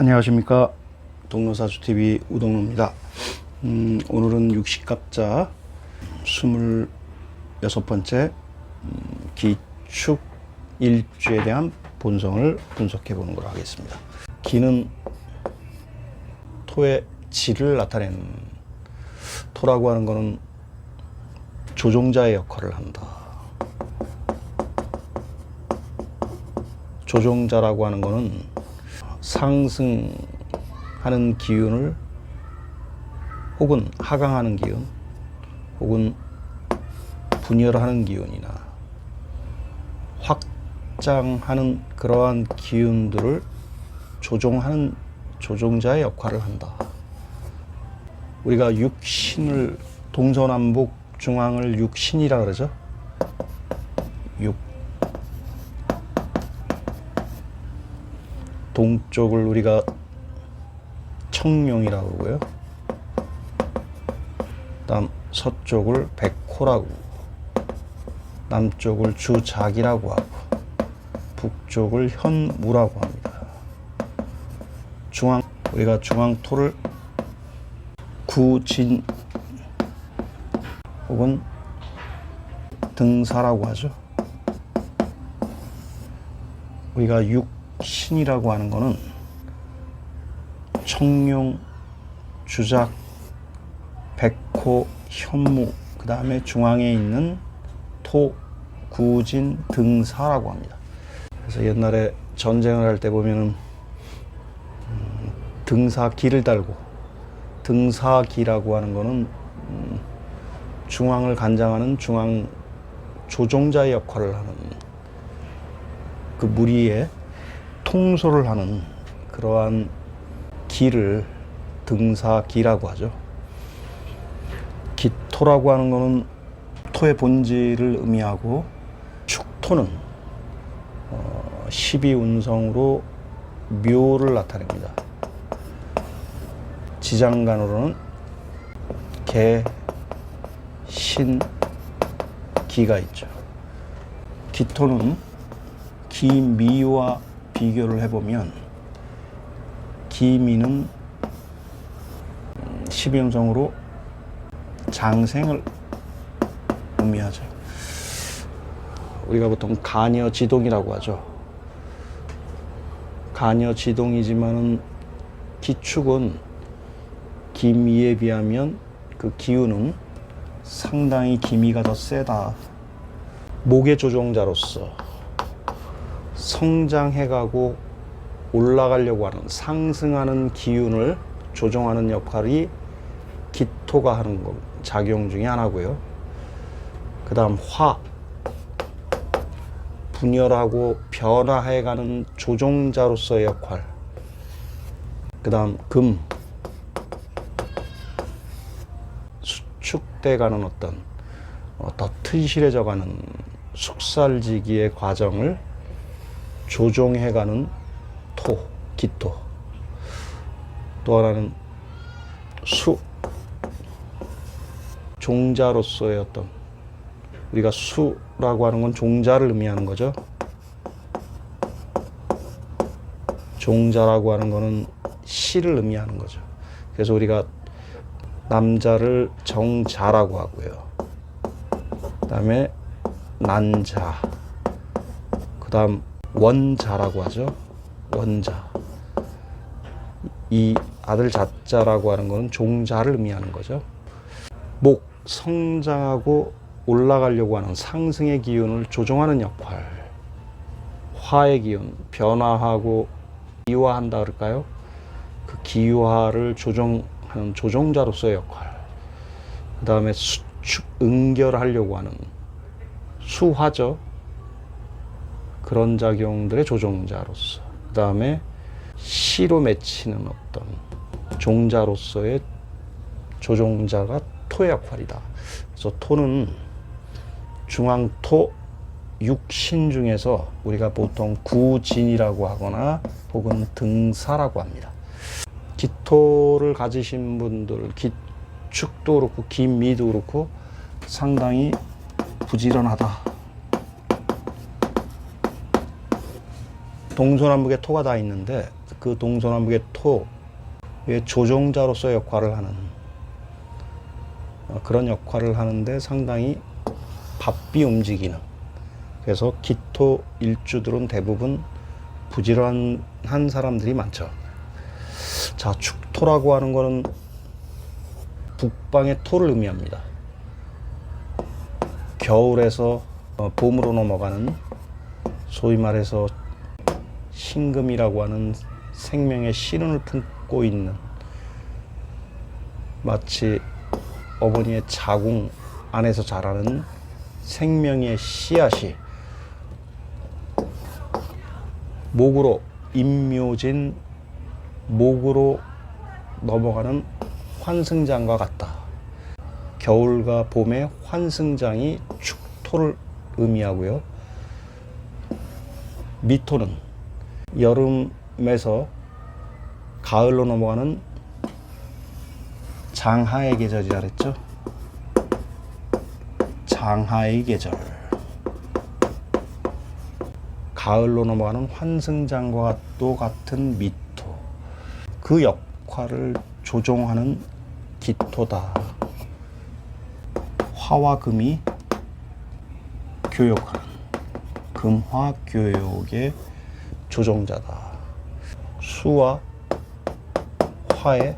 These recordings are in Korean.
안녕하십니까? 동로사주TV 우동로입니다. 음, 오늘은 육식갑자 26번째 음, 기축 일주에 대한 본성을 분석해 보는 걸 하겠습니다. 기는 토의 질을 나타내는 토라고 하는 것은 조종자의 역할을 한다. 조종자라고 하는 것은 상승하는 기운을 혹은 하강하는 기운 혹은 분열하는 기운이나 확장하는 그러한 기운들을 조종하는 조종자의 역할을 한다. 우리가 육신을 동서남북 중앙을 육신이라 그러죠. 육 동쪽을 우리가 청룡이라고 그러고요. 다음 서쪽을 백호라고 남쪽을 주작이라고 하고 북쪽을 현무라고 합니다. 중앙 우리가 중앙토를 구진 혹은 등사라고 하죠. 우리가 육 신이라고 하는 거는 청룡, 주작, 백호, 현무, 그 다음에 중앙에 있는 토, 구진, 등사라고 합니다. 그래서 옛날에 전쟁을 할 때 보면은 음, 등사기를 달고 등사기라고 하는 거는 음, 중앙을 관장하는 중앙 조종자의 역할을 하는 그 무리의 통솔을 하는 그러한 기를 등사기라고 하죠. 기토라고 하는 것은 토의 본질을 의미하고 축토는 어, 12운성으로 묘를 나타냅니다. 지장간으로는 개, 신, 기가 있죠. 기토는 기미와 비교를 해보면 기미는 12운성으로 장생을 의미하죠. 우리가 보통 간여 지동이라고 하죠. 간여 지동이지만은 기축은 기미에 비하면 그 기운은 상당히 기미가 더 세다. 목의 조종자로서 성장해가고 올라가려고 하는 상승하는 기운을 조종하는 역할이 기토가 하는 것, 작용 중에 하나고요. 그 다음 화, 분열하고 변화해가는 조종자로서의 역할. 그 다음 금, 수축돼가는 어떤 어, 더 튼실해져가는 숙살지기의 과정을 조종해가는 토, 기토. 또 하나는 수, 종자로서의 어떤 우리가 수라고 하는 건 종자를 의미하는 거죠. 종자라고 하는 거는 시를 의미하는 거죠. 그래서 우리가 남자를 정자라고 하고요. 그다음에 난자. 그다음 원자라고 하죠. 원자. 이 아들 자자라고 하는 거는 종자를 의미하는 거죠. 목 성장하고 올라가려고 하는 상승의 기운을 조종하는 역할. 화의 기운, 변화하고 기화한다 그럴까요? 그 기화를 조종하는 조종자로서의 역할. 그 다음에 수축, 응결하려고 하는 수화죠. 그런 작용들의 조종자로서. 그 다음에 시로 맺히는 어떤 종자로서의 조종자가 토의 역할이다. 그래서 토는 중앙토 육신 중에서 우리가 보통 구진이라고 하거나 혹은 등사라고 합니다. 기토를 가지신 분들, 기축도 그렇고 기미도 그렇고 상당히 부지런하다. 동서남북에 토가 다 있는데 그 동서남북의 토의 조종자로서 역할을 하는 어, 그런 역할을 하는데 상당히 바삐 움직이는 그래서 기토 일주들은 대부분 부지런한 사람들이 많죠. 자, 축토라고 하는 거는 북방의 토를 의미합니다. 겨울에서 어, 봄으로 넘어가는 소위 말해서 신금이라고 하는 생명의 씨름을 품고 있는 마치 어머니의 자궁 안에서 자라는 생명의 씨앗이 목으로 임묘진 목으로 넘어가는 환승장과 같다. 겨울과 봄의 환승장이 축토를 의미하고요. 미토는 여름에서 가을로 넘어가는 장하의 계절이라 그랬죠. 장하의 계절. 가을로 넘어가는 환승장과 또 같은 미토. 그 역할을 조종하는 기토다. 화와 금이 교역하는 금화 교역의 조종자다. 수와 화의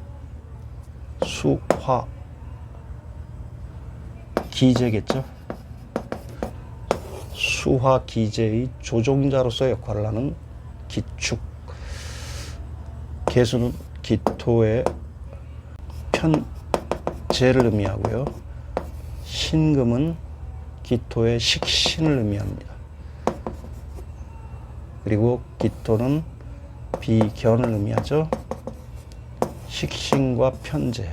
수화 기제겠죠. 수화 기제의 조종자로서 역할을 하는 기축. 개수는 기토의 편제를 의미하고요. 신금은 기토의 식신을 의미합니다. 그리고 기토는 비견을 의미하죠. 식신과 편제.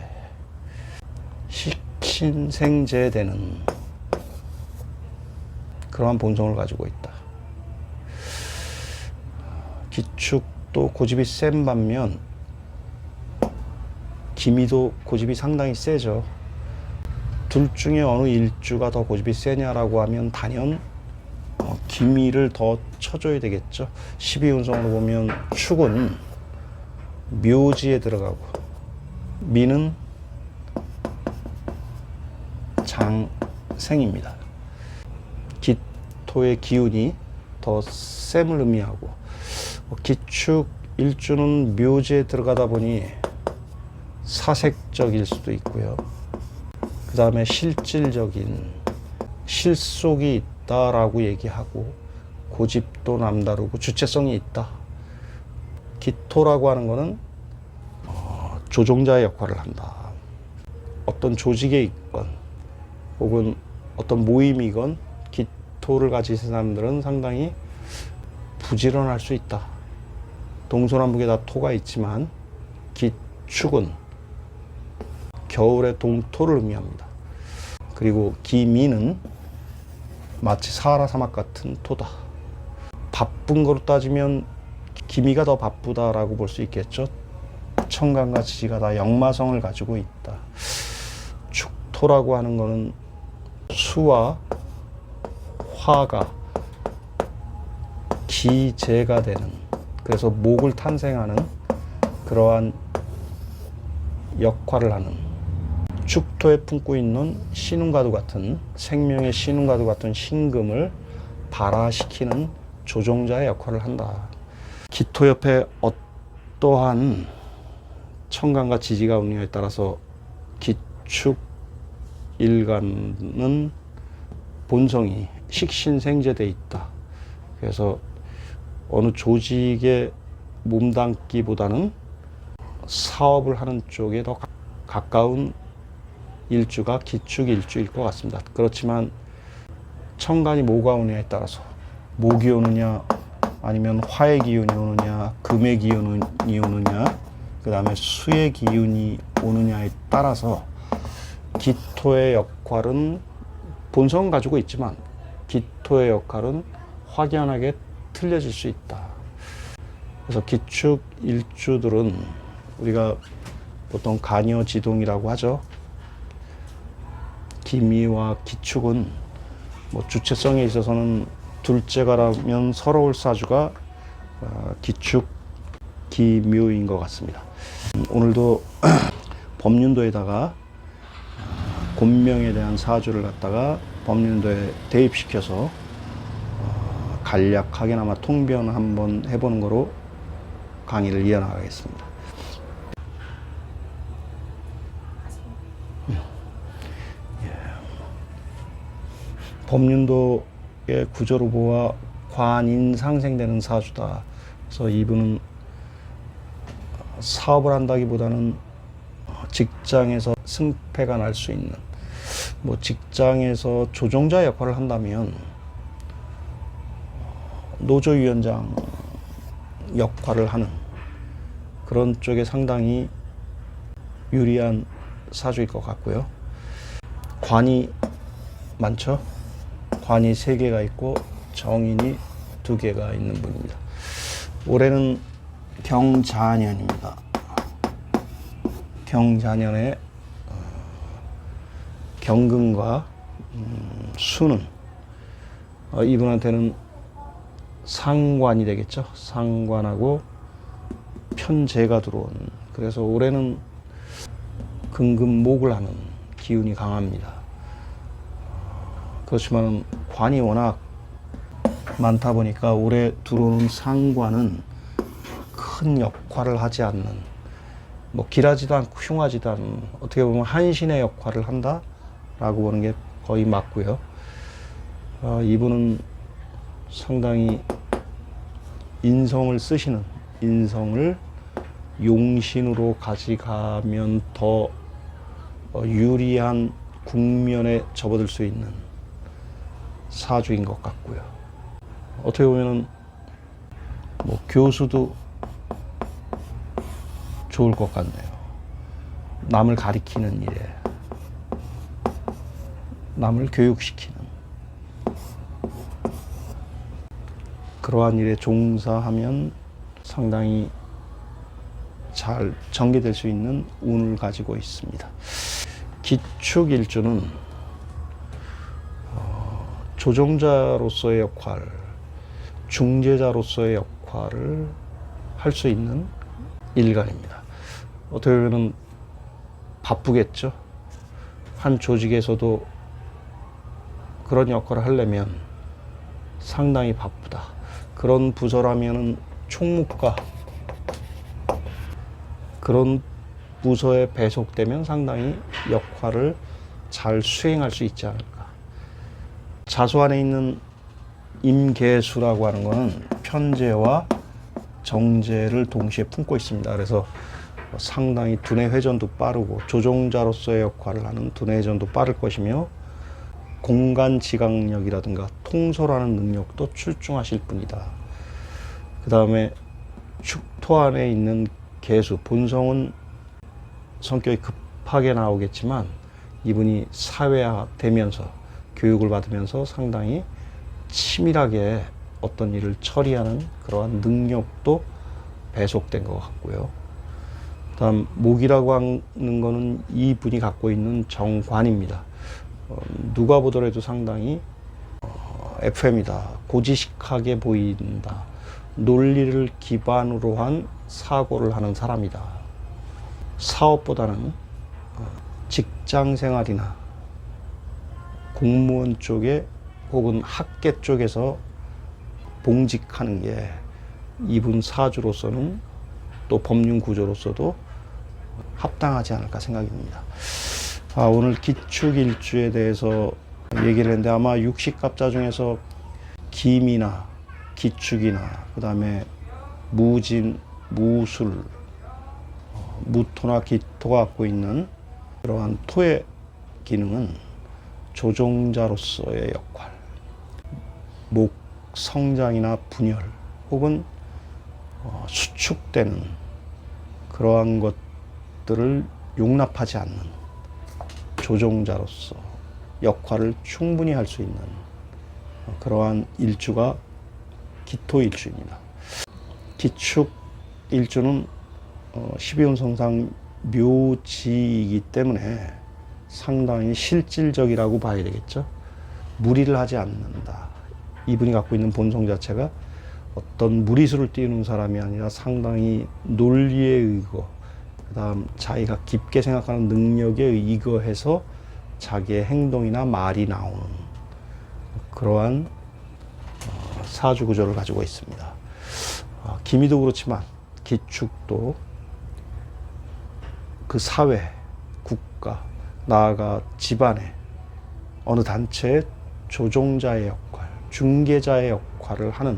식신생제되는 그러한 본성을 가지고 있다. 기축도 고집이 센 반면 기미도 고집이 상당히 세죠. 둘 중에 어느 일주가 더 고집이 세냐라고 하면 단연 어, 기미를 더 쳐줘야 되겠죠. 12운성으로 보면 축은 묘지에 들어가고 미는 장생입니다. 기토의 기운이 더 셈을 의미하고 어, 기축 일주는 묘지에 들어가다 보니 사색적일 수도 있고요. 그 다음에 실질적인 실속이 있다라고 얘기하고 고집도 남다르고 주체성이 있다. 기토라고 하는 거는 어, 조종자의 역할을 한다. 어떤 조직에 있건 혹은 어떤 모임이건 기토를 가진 사람들은 상당히 부지런할 수 있다. 동서남북에 다 토가 있지만 기축은 겨울의 동토를 의미합니다. 그리고 기미는 마치 사하라 사막 같은 토다. 바쁜 거로 따지면 기미가 더 바쁘다라고 볼 수 있겠죠. 청강과 지지가 다 역마성을 가지고 있다. 축토라고 하는 거는 수와 화가 기재가 되는 그래서 목을 탄생하는 그러한 역할을 하는 축토에 품고 있는 신운과도 같은 생명의 신운과도 같은 신금을 발화시키는 조종자의 역할을 한다. 기토 옆에 어떠한 청간과 지지가 없느냐에 따라서 기축 일간은 본성이 식신생제돼 있다. 그래서 어느 조직에 몸담기보다는 사업을 하는 쪽에 더 가- 가까운 일주가 기축 일주일 것 같습니다. 그렇지만 천간이 뭐가 오느냐에 따라서 목이 오느냐 아니면 화의 기운이 오느냐 금의 기운이 오느냐 그 다음에 수의 기운이 오느냐에 따라서 기토의 역할은 본성 가지고 있지만 기토의 역할은 확연하게 틀려질 수 있다. 그래서 기축 일주들은 우리가 보통 간여지동이라고 하죠. 기미와 기축은 뭐 주체성에 있어서는 둘째가라면 서러울 사주가 어, 기축 기묘인 것 같습니다. 음, 오늘도 법륜도에다가 곤명에 대한 사주를 갖다가 법륜도에 대입시켜서 어, 간략하게나마 통변 한번 해보는 거로 강의를 이어나가겠습니다. 법륜도 의 구조로 보아 관인 상생되는 사주다. 그래서 이분은 사업을 한다기보다는 직장에서 승패가 날 수 있는 뭐 직장에서 조종자 역할을 한다면 노조위원장 역할을 하는 그런 쪽에 상당히 유리한 사주일 것 같고요. 관이 많죠. 관이 세 개가 있고 정인이 두 개가 있는 분입니다. 올해는 경자년입니다. 경자년에 어, 경금과 음, 수는 어, 이분한테는 상관이 되겠죠. 상관하고 편재가 들어온. 그래서 올해는 금금목을 하는 기운이 강합니다. 그렇지만 관이 워낙 많다 보니까 올해 들어오는 상관은 큰 역할을 하지 않는 뭐 길하지도 않고 흉하지도 않은 어떻게 보면 한신의 역할을 한다라고 보는 게 거의 맞고요. 어, 이분은 상당히 인성을 쓰시는 인성을 용신으로 가져가면 더 어, 유리한 국면에 접어들 수 있는 사주인 것 같고요. 어떻게 보면은 뭐 교수도 좋을 것 같네요. 남을 가리키는 일에 남을 교육시키는 그러한 일에 종사하면 상당히 잘 전개될 수 있는 운을 가지고 있습니다. 기축일주는 어, 조종자로서의 역할, 중재자로서의 역할을 할 수 있는 일간입니다. 어떻게 보면 바쁘겠죠. 한 조직에서도 그런 역할을 하려면 상당히 바쁘다. 그런 부서라면은 총무과 그런 부서에 배속되면 상당히 역할을 잘 수행할 수 있지 않을까. 자수 안에 있는 임계수라고 하는 것은 편제와 정제를 동시에 품고 있습니다. 그래서 상당히 두뇌 회전도 빠르고 조종자로서의 역할을 하는 두뇌 회전도 빠를 것이며 공간 지각력이라든가 통솔하는 능력도 출중하실 분이다. 그 다음에 축토 안에 있는 개수 본성은 성격이 급하게 나오겠지만 이분이 사회화되면서 교육을 받으면서 상당히 치밀하게 어떤 일을 처리하는 그러한 능력도 배속된 것 같고요. 다음 목이라고 하는 거는 이 분이 갖고 있는 정관입니다. 어, 누가 보더라도 상당히 어, FM이다. 고지식하게 보인다. 논리를 기반으로 한 사고를 하는 사람이다. 사업보다는 어, 직장 생활이나 공무원 쪽에 혹은 학계 쪽에서 봉직하는 게 이분 사주로서는 또 법률 구조로서도 합당하지 않을까 생각입니다. 아, 오늘 기축일주에 대해서 얘기를 했는데 아마 육식갑자 중에서 김이나 기축이나 그 다음에 무진, 무술, 어, 무토나 기토가 갖고 있는 그러한 토의 기능은 조종자로서의 역할, 목 성장이나 분열 혹은 어, 수축되는 그러한 것들을 용납하지 않는 조종자로서 역할을 충분히 할 수 있는 어, 그러한 일주가 기토 일주입니다. 기축 일주는 어, 12운성상 묘지이기 때문에 상당히 실질적이라고 봐야 되겠죠. 무리를 하지 않는다. 이분이 갖고 있는 본성 자체가 어떤 무리수를 띄우는 사람이 아니라 상당히 논리에 의거, 그 다음 자기가 깊게 생각하는 능력에 의거해서 자기의 행동이나 말이 나오는 그러한 어, 사주 구조를 가지고 있습니다. 아, 기미도 그렇지만 기축도 그 사회, 국가, 나아가 집안의 어느 단체의 조종자의 역할, 중개자의 역할을 하는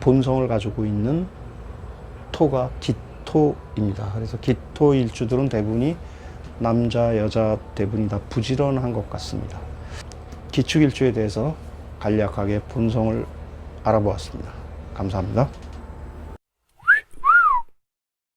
본성을 가지고 있는 토가 기토입니다. 그래서 기토 일주들은 대부분이 남자, 여자 대부분이 다 부지런한 것 같습니다. 기축 일주에 대해서 간략하게 본성을 알아보았습니다. 감사합니다.